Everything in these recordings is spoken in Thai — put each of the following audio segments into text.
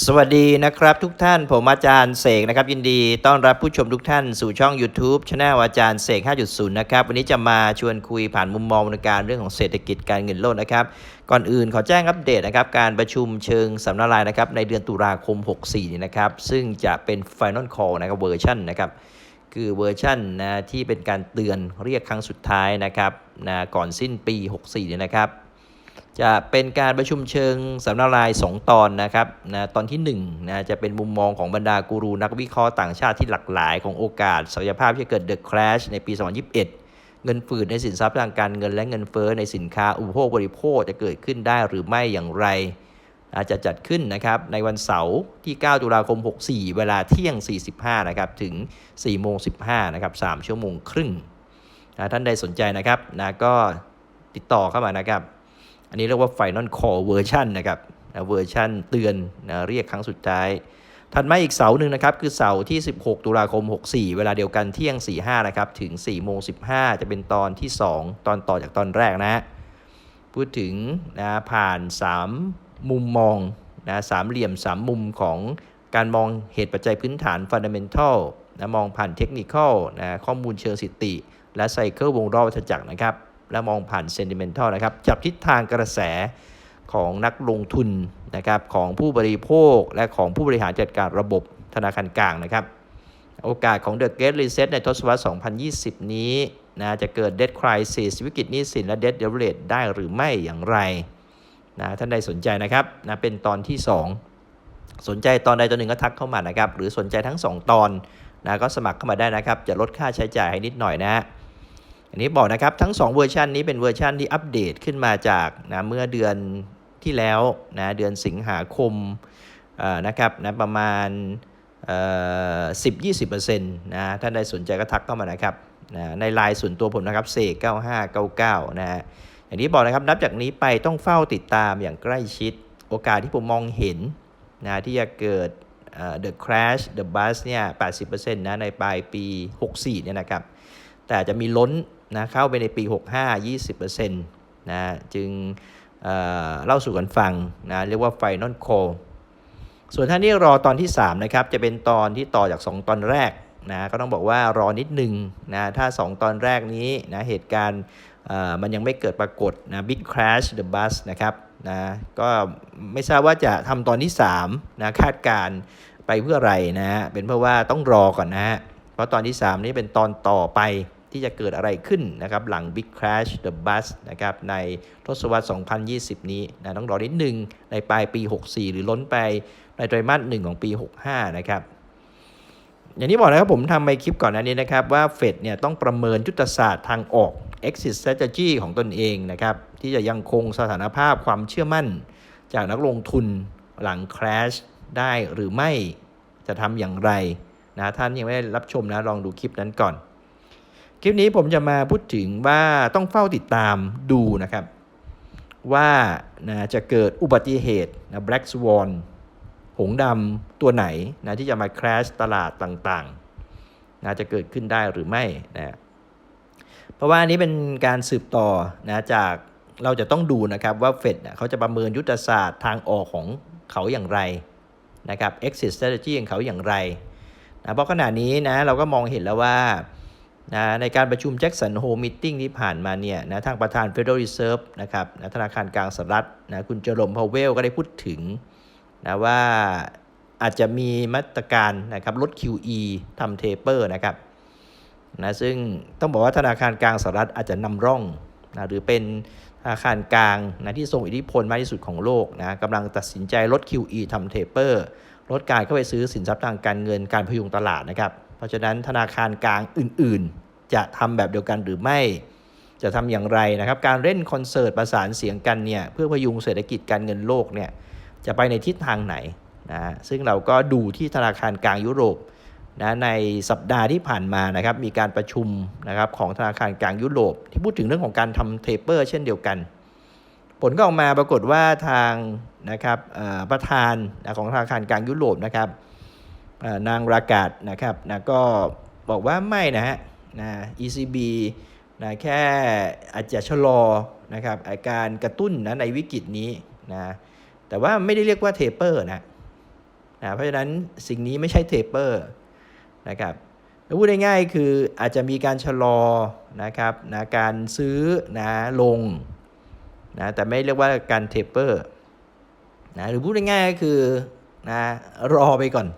สวัสดีนะครับทุกท่านผมอาจารย์เสกนะครับ ยินดีต้อนรับผู้ชมทุกท่านสู่ช่อง YouTube c anel อาจารย์เสก 5.0 นะครับ วันนี้จะมาชวนคุยผ่านมุมมองในการเรื่องของเศรษฐกิจการเงินโลกนะครับ ก่อนอื่นขอแจ้งอัปเดตนะครับ การประชุมเชิงสัมมนาลายนะครับในเดือนตุลาคม 64 นี่นะครับ ซึ่งจะเป็น Final Call นะครับเวอร์ชันนะครับคือเวอร์ชันนะที่เป็นการเตือนเรียกครั้งสุดท้ายนะครับนะก่อนสิ้นปี 64 นี่นะครับ จะเป็นการประชุมเชิงสัมมนาลาย 2 ตอนนะครับนะตอนที่1นะจะเป็นมุมมองของบรรดากูรูนักวิเคราะห์ต่างชาติที่หลากหลายของโอกาสศักยภาพที่จะเกิด The Crash ในปี 2021 เงินฝืดในสินทรัพย์ทางการเงินและเงินเฟ้อในสินค้าอุปโภคบริโภคจะเกิดขึ้นได้หรือไม่อย่างไร อาจจะจัดขึ้นนะครับในวันเสาร์ที่ 9 ตุลาคม 64 เวลาเที่ยง 45 นะครับถึง 4 โมง 15 นะครับ 3 ชั่วโมงครึ่งนะท่านใดสนใจนะครับนะก็ติดต่อเข้ามานะครับ อันนี้เรียกว่า Final Call Version นะครับเวอร์ชันเตือนนะเรียกครั้งสุดท้าย ถัดมาอีกเสาหนึ่งนะครับ คือเสาที่ 16 ตุลาคม 64 เวลาเดียวกันเที่ยง 45 นะครับ ถึง4โมง15 จะเป็นตอนที่ 2 ตอนต่อจากตอนแรกนะ พูดถึงนะผ่าน 3 มุมมองนะสามเหลี่ยม 3 มุมของการมองเหตุปัจจัยพื้นฐาน Fundamental นะมองผ่านเทคนิคอลนะข้อมูลเชิงสิติ และไซเคิลวงรอบวัฏจักรนะครับ และมองผ่านเซนติเมนทัลนะครับ จับทิศทางกระแสของนักลงทุนนะครับของผู้บริโภคและของผู้บริหารจัดการระบบธนาคารกลางนะครับ โอกาสของ The Great Reset ในทศวรรษ 2020 นี้นะจะเกิด Debt Crisis วิกฤตหนี้สินและ Debt d e v a l a t ได้หรือไม่อย่างไรนะท่านใดสนใจนะครับนะเป็นตอนที่ 2 สนใจตอนใดตอนหนึ่งก็ทักเข้ามานะครับ หรือสนใจทั้ง 2 ตอนนะก็สมัครเข้ามาได้นะครับ จะลดค่าใช้จ่ายให้นิดหน่อยนะฮะ อันนี้บอกนะครับทั้ง 2 เวอร์ชันนี้เป็นเวอร์ชันที่อัปเดตขึ้นมาจากนะเมื่อเดือนที่แล้วนะเดือนสิงหาคมนะครับนะประมาณเอ่อ10-20%นต์นะท่านใดสนใจก็ทักเข้ามานะครับนะในไลน์ส่วนตัวผมนะครับเสก9599นะฮะอย่างที่บอกนะครับนับจากนี้ไปต้องเฝ้าติดตามอย่างใกล้ชิดโอกาสที่ผมมองเห็นนะที่จะเกิดเอ่อ the crash the bust เนี่ย 80%นะ ในปลายปี 64 เนี่ยนะครับ แต่จะมีล้น นะเข้าไปในปี 65 20%นะจึงเอ่อเล่าสู่กันฟังนะเรียกว่า Final Call ส่วนท่านที่รอตอนที่ 3 นะครับ จะเป็นตอนที่ต่อจาก 2 ตอนแรกนะก็ต้องบอกว่ารอนิดหนึ่งนะถ้า 2 ตอนแรกนี้นะเหตุการณ์มันยังไม่เกิดปรากฏนะ Big Crash the Bus นะครับนะก็ไม่ทราบว่าจะทำตอนที่3นะคาดการ์ไปเพื่ออะไรนะฮะเป็นเพราะว่าต้องรอก่อนนะฮะเพราะตอนที่ 3 นี้เป็นตอนต่อไป ที่จะเกิดอะไรขึ้นนะครับหลัง Big Crash the Bus นะครับในทศวรรษ 2020 นี้นะต้องรอนิดหนึ่งในปลายปี 64 หรือล้นไปในไตรมาสหนึ่งของปี 65 นะครับอย่างที่บอกนะครับผมทำไปคลิปก่อนหน้านี้นะครับว่าเฟดเนี่ยต้องประเมินยุทธศาสตร์ทางออก exit strategy ของตนเองนะครับที่จะยังคงสถานภาพความเชื่อมั่น จากนักลงทุนหลัง crash ได้หรือไม่จะทำอย่างไรนะท่านยังไม่ได้รับชมนะลองดูคลิปนั้นก่อน คลิปนี้ผมจะมาพูดถึงว่าต้องเฝ้าติดตามดูนะครับ ว่านะจะเกิดอุบัติเหตุนะ Black Swan หงดำตัวไหนนะที่จะมา crash ตลาดต่างๆนะจะเกิดขึ้นได้หรือไม่นะเพราะว่านนี้เป็นการสืบต่อนะจากเราจะต้องดูนะครับว่าเฟดเขาจะประเมินยุทธศาสตร์ทางออกของเขาอย่างไรนะครับ exit strategy ของเขาอย่างไรนะเพราะขณะนี้นะเราก็มองเห็นแล้วว่า นะในการประชุม Jackson Hole Meeting ที่ผ่านมาเนี่ยนะทางประธาน Federal Reserve นะครับนะธนาคารกลางสหรัฐนะคุณเจอร์โรมพาวเวลก็ได้พูดถึงนะว่าอาจจะมีมาตรการนะครับลด QE ทำเทเปอร์นะครับนะซึ่งต้องบอกว่าธนาคารกลางสหรัฐอาจจะนำร่องนะหรือเป็นธนาคารกลางนะที่ทรงอิทธิพลมากที่สุดของโลกนะกำลังตัดสินใจลด QE ทำเทเปอร์ลดการเข้าไปซื้อสินทรัพย์ทางการเงินการพยุงตลาดนะครับ เพราะฉะนั้นธนาคารกลางอื่นๆ จะทำแบบเดียวกันหรือไม่ จะทำอย่างไรนะครับ การเล่นคอนเสิร์ตประสานเสียงกันเนี่ยเพื่อพยุงเศรษฐกิจการเงินโลกเนี่ยจะไปในทิศทางไหนนะฮะซึ่งเราก็ดูที่ธนาคารกลางยุโรปนะในสัปดาห์ที่ผ่านมานะครับมีการประชุมนะครับของธนาคารกลางยุโรป ที่พูดถึงเรื่องของการทำเทเปอร์ เช่นเดียวกัน ผลก็ออกมาปรากฏว่าทางนะครับประธานนะของธนาคารกลางยุโรปนะครับนางรากาศนะครับนะก็บอกว่าไม่นะฮะ นะ ECB นะแค่อาจจะชะลอนะครับอาการกระตุ้นนะในวิกฤตนี้นะแต่ว่าไม่ได้เรียกว่าเทเปอร์นะนะเพราะฉะนั้นสิ่งนี้ไม่ใช่เทเปอร์นะครับแล้วพูดง่ายๆคืออาจจะมีการชะลอนะครับนะการซื้อนะลงนะแต่ไม่เรียกว่าการเทเปอร์นะหรือพูดง่ายๆก็คือนะรอไปก่อน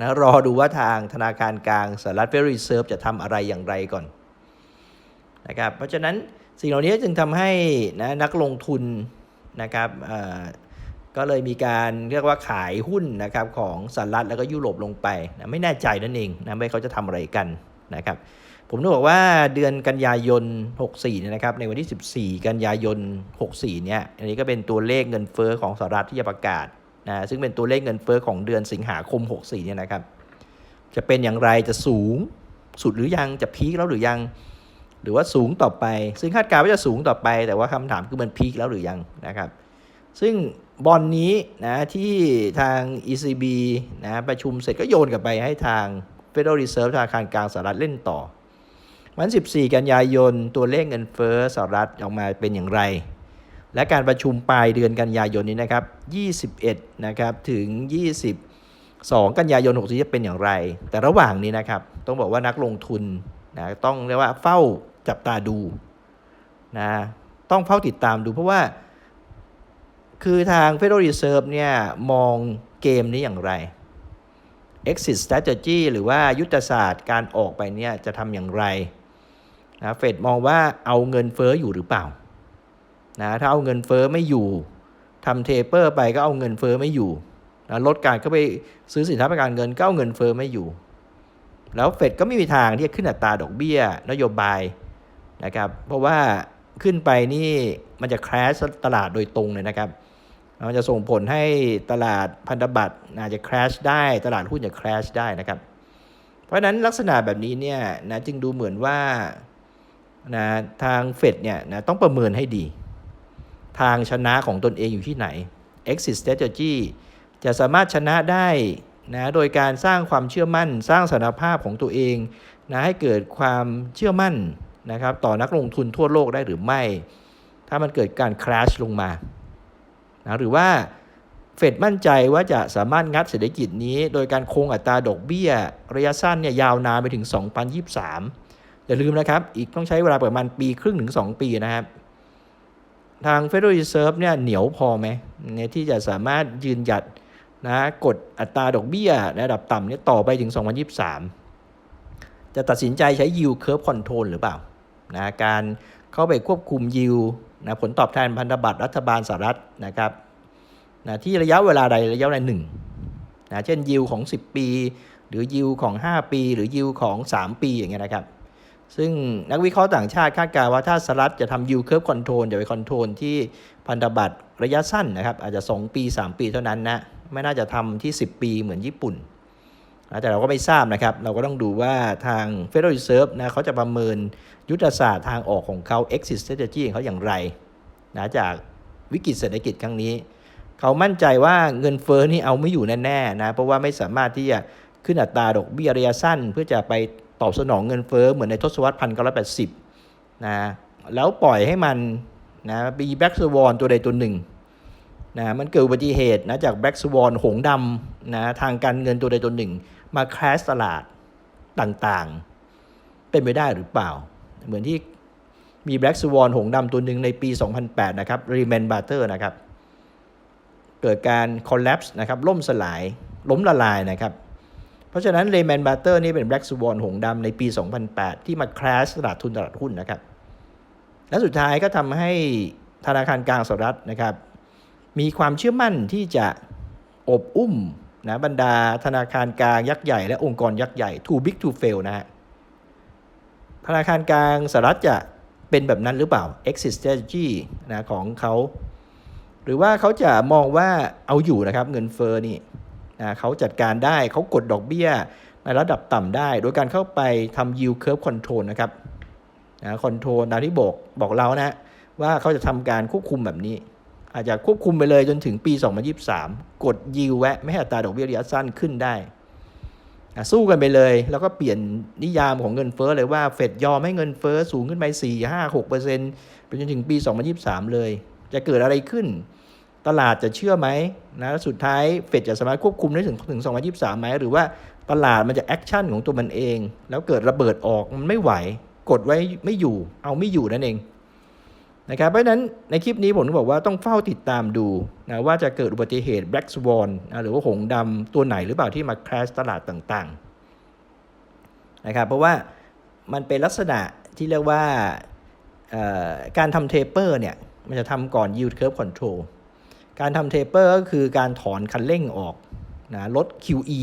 นะรอดูว่าทางธนาคารกลางสหรัฐเฟดรีเซิร์ฟจะทำอะไรอย่างไรก่อนนะครับเพราะฉะนั้นสิ่งเหล่านี้จึงทำให้นะนักลงทุนนะครับก็เลยมีการเรียกว่าขายหุ้นนะครับของสหรัฐแล้วก็ยุโรปลงไปนะไม่แน่ใจนั่นเองนะไม่เขาจะทำอะไรกันนะครับผมต้องบอกว่าเดือนกันยายน 64เนี่ยนะครับในวันที่ 14 กันยายน 64เนี่ยอันนี้ก็เป็นตัวเลขเงินเฟ้อของสหรัฐที่จะประกาศ นะซึ่งเป็นตัวเลขเงินเฟ้อของเดือนสิงหาคม 64เนี่ยนะครับ จะเป็นอย่างไรจะสูงสุดหรือยังจะพีคแล้วหรือยัง หรือว่าสูงต่อไป ซึ่งคาดการณ์ว่าจะสูงต่อไป แต่ว่าคำถามคือมันพีคแล้วหรือยังนะครับ ซึ่งบอลนี้นะที่ทาง ECB นะประชุมเสร็จก็โยนกลับไปให้ทาง Federal Reserve ธนาคารกลางสหรัฐเล่นต่อวัน 14 กันยายน ตัวเลขเงินเฟ้อสหรัฐออกมาเป็นอย่างไร และการประชุมปลายเดือนกันยายนนี้นะครับ 21 นะครับ ถึง 22 กันยายน 64 จะเป็นอย่างไร แต่ระหว่างนี้นะครับ ต้องบอกว่านักลงทุนนะต้องเรียกว่าเฝ้าจับตาดูนะ ต้องเฝ้าติดตามดูเพราะว่า คือทาง Federal Reserve เนี่ย มองเกมนี้อย่างไร exit strategy หรือว่ายุทธศาสตร์การออกไปเนี่ยจะทำอย่างไรนะเฟดมองว่าเอาเงินเฟอ้ออยู่หรือเปล่า นะถ้าเอาเงินเฟอ้อไม่อยู่ทำเทเปอร์ไปก็เอาเงินเฟอ้อไม่อยู่นะลดการเข้าไปซื้อสินค้าประกันเงินก็เอาเงินเฟอ้อไม่อยู่ แล้วเฟดก็ไม่มีทางที่จะขึ้นอัตราดอกเบี้ย นโยบายนะครับเพราะว่าขึ้นไปนี่มันจะ crash ตลาดโดยตรงเลยนะครับมันจะส่งผลให้ตลาดพันธบัตรอาจจะ crash ได้ตลาดหุ้นจะ crash ได้นะครับ เพราะฉะนั้นลักษณะแบบนี้เนี่ยนะจึงดูเหมือนว่านะทางเฟดเนี่ยนะต้องประเมินให้ดี ทางชนะของตนเองอยู่ที่ไหน exit strategy จะสามารถชนะได้นะโดยการสร้างความเชื่อมั่น สร้างสถานภาพของตัวเองนะให้เกิดความเชื่อมั่นนะครับต่อนักลงทุนทั่วโลกได้หรือไม่ ถ้ามันเกิดการ crash ลงมานะหรือว่าเฟดมั่นใจว่าจะสามารถงัดเศรษฐกิจนี้ โดยการคงอัตราดอกเบี้ย ระยะสั้นเนี่ยยาวนานไปถึง 2023 อย่าลืมนะครับ อีกต้องใช้เวลาประมาณปีครึ่งถึง 2 ปีนะครับ ทาง Federal Reserve เนี่ยเหนียวพอไหมเนี่ยที่จะสามารถยืนหยัดนะกดอัตราดอกเบี้ยระดับต่ำเนี่ยต่อไปถึง 2023 จะตัดสินใจใช้ yield curve control หรือเปล่านะการเข้าไปควบคุม yield นะผลตอบแทนพันธบัตรรัฐบาลสหรัฐนะครับนะที่ระยะเวลาใดระยะเวลาหนึ่งนะเช่นยิวของ 10 ปี หรือยิวของ 5 ปี หรือยิวของ 3 ปีอย่างเงี้ยนะครับ ซึ่งนักวิเคราะห์ต่างชาติคาดการณ์ว่าถ้าสหรัฐจะทำยิวเคิร์ฟคอนโทรลจะไปคอนโทรลที่พันธบัตรระยะสั้นนะครับ อาจจะ 2 ปี 3 ปีเท่านั้นนะ ไม่น่าจะทำที่ 10 ปีเหมือนญี่ปุ่น แต่เราก็ไม่ทราบนะครับ เราก็ต้องดูว่าทาง Federal Reserve นะเขาจะประเมินยุทธศาสตร์ทางออกของเขา exit strategy ของเขาอย่างไรนะจากวิกฤตเศรษฐกิจครั้งนี้ เขามั่นใจว่าเงินเฟ้อนี่เอาไม่อยู่แน่ๆนะเพราะว่าไม่สามารถที่จะขึ้นอัตราดอกเบี้ยระยะสั้น เพื่อจะไป อบสนองเงินเฟ้อเหมือนในทศวรรษพันเก้าร้อยแปดสิบนะแล้วปล่อยให้มันนะมีแบ็กสวอนตัวใดตัวหนึ่งนะมันเกิดอุบัติเหตุนะจากแบ็กสวอนหงดำนะทางการเงินตัวใดตัวหนึ่ง มาแคสตลาดต่างๆ เป็นไปได้หรือเปล่า เหมือนที่มี Black Swan หงดำตัวหนึ่งในปี 2008 นะครับ Lehman Brothers นะครับ เกิดการ collapse นะครับ ล่มสลาย ล้มละลายนะครับ เพราะฉะนั้น Lehman Brothers นี่เป็น Black Swan หงดำในปี 2008 ที่มา crash ตลาดทุนตลาดหุ้นนะครับ และสุดท้ายก็ทำให้ธนาคารกลางสหรัฐนะครับ มีความเชื่อมั่นที่จะอบอุ้มนะบรรดาธนาคารกลางยักษ์ใหญ่และองค์กรยักษ์ใหญ่ too big to fail นะฮะธนาคารกลางสหรัฐจะเป็นแบบนั้นหรือเปล่า exit strategy นะของเขา หรือว่าเขาจะมองว่าเอาอยู่นะครับเงินเฟอ้อนี่ นะเขาจัดการได้เขากดดอกเบี้ย ในระดับต่ำได้ โดยการเข้าไปทำ yield curve control นะครับนะคอนโทรลตามที่บอกบอกเรานะว่าเขาจะทำการควบคุมแบบนี้ อาจจะควบคุมไปเลยจนถึงปี 2023 กดยิวแวะไม่ให้อัตราดอกเบี้ยระยะสั้นขึ้นได้สู้กันไปเลย แล้วก็เปลี่ยนนิยามของเงินเฟ้อเลยว่าเฟดยอมให้เงินเฟ้อสูงขึ้นไป 4 5 6เปอร์เซ็นต์ไปจนถึงปี 2023 เลย จะเกิดอะไรขึ้น ตลาดจะเชื่อไหมนะสุดท้ายเฟดจะสามารถควบคุมได้ถึงถึง 2023ไหมหรือว่าตลาดมันจะแอคชั่นของตัวมันเอง แล้วเกิดระเบิดออกมันไม่ไหว กดไว้ไม่อยู่ เอาไม่อยู่นั่นเองนะครับเพราะนั้นในคลิปนี้ผมบอกว่าต้องเฝ้าติดตามดูนะว่าจะเกิดอุบัติเหตุ Black Swan นะหรือว่าหงดำตัวไหนหรือเปล่าที่มาคราชตลาดต่างๆนะครับเพราะว่ามันเป็นลักษณะที่เรียกว่าการทำเทเปอร์เนี่ยมันจะทำก่อน yield curve control การทำเทเปอร์ก็คือการถอนคันเร่งออกนะลด QE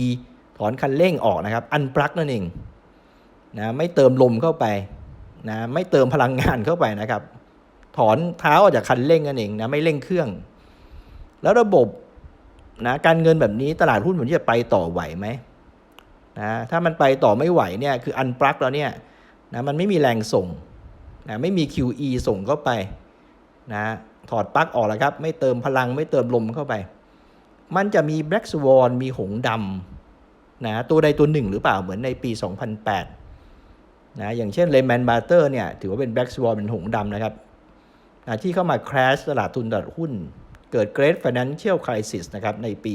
ถอนคันเร่งออกนะครับอันปลั๊กนั่นเองนะไม่เติมลมเข้าไปนะไม่เติมพลังงานเข้าไปนะครับ ถอนเท้าออกจากคันเร่งนั่นเองนะไม่เร่งเครื่อง แล้วระบบนะการเงินแบบนี้ตลาดหุ้นมันจะไปต่อไหวไหมนะถ้ามันไปต่อไม่ไหวเนี่ยคืออันปลั๊กแล้วเนี่ยนะมันไม่มีแรงส่งนะไม่มี QE ส่งเข้าไปนะ ถอดปลั๊กออกแล้วครับ ไม่เติมพลังไม่เติมลมเข้าไป มันจะมี Black Swan มีหงดำนะตัวใดตัวหนึ่งหรือเปล่าเหมือนในปี 2008นะอย่างเช่น Lehman Brothers เนี่ยถือว่าเป็น Black Swan เป็นหงดำนะครับนะที่เข้ามา crash ตลาดทุนตลาดหุ้น เกิด Great Financial Crisis นะครับในปี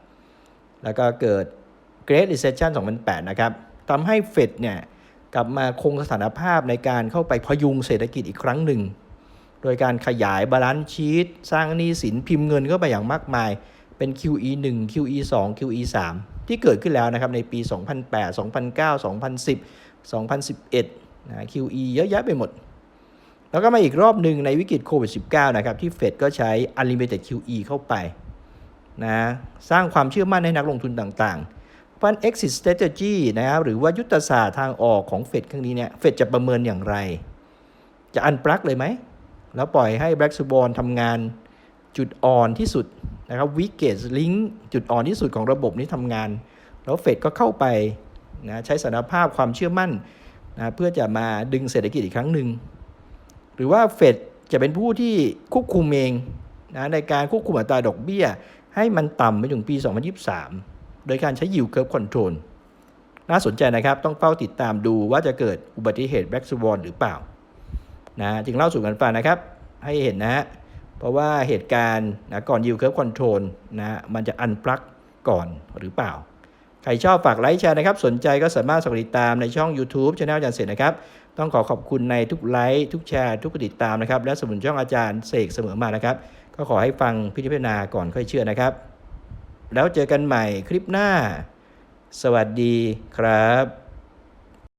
2008 แล้วก็เกิด Great Recession 2008 นะครับทำให้เฟดเนี่ยกลับมาคงสถานภาพในการเข้าไปพยุงเศรษฐกิจอีกครั้งหนึ่ง ดยการขยายบาลานซ์ชีตสร้างหนี้สินพิมพ์เงินเข้าไปอย่างมากมาย เป็น QE 1 QE 2 QE 3ที่เกิดขึ้นแล้วนะครับในปี 2008 2009 2010 2011นะ QE เยอะแยะไปหมด แล้วก็มาอีกรอบหนึ่งในวิกฤตโควิด -19 นะครับที่เฟดก็ใช้ Unlimited QE เข้าไปนะสร้างความเชื่อมั่นให้นักลงทุนต่างๆ เพราะฉะนั้น exit strategy นะครับหรือว่ายุทธศาสตร์ทางออกของเฟดครั้งนี้เนี่ยเฟดจะประเมินอย่างไร จะอันปลักเลยไหม แล้วปล่อยให้ Black Swan ทำงานจุดอ่อนที่สุดนะครับ weakest link จุดอ่อนที่สุดของระบบนี้ทำงาน แล้วเฟดก็เข้าไปนะใช้สานภาพความเชื่อมั่นนะเพื่อจะมาดึงเศรษฐกิจอีกครั้งหนึ่ง หรือว่าเฟดจะเป็นผู้ที่ควบคุมเองนะในการควบคุมอัตราดอกเบี้ย ให้มันต่ำไปถึงปี 2023 โดยการใช้ yield curve control น่าสนใจนะครับ ต้องเฝ้าติดตามดูว่าจะเกิดอุบัติเหตุ Black Swan หรือเปล่า นะจึงเล่าสู่กันฟังนะครับ ให้เห็นนะฮะเพราะว่าเหตุการณ์นะก่อน yield curve control นะมันจะอันปลักก่อนหรือเปล่า ใครชอบฝากไลค์แชร์นะครับ สนใจก็สามารถสมัครติดตามในช่อง YouTube Channel อาจารย์เสร็จนะครับ ต้องขอขอบคุณในทุกไลค์ทุกแชร์ทุกติดตามนะครับ และสมุนช่องอาจารย์เสกเสมอมานะครับ ก็ขอให้ฟังพิจารณาก่อนค่อยเชื่อนะครับ แล้วเจอกันใหม่คลิปหน้า สวัสดีครับ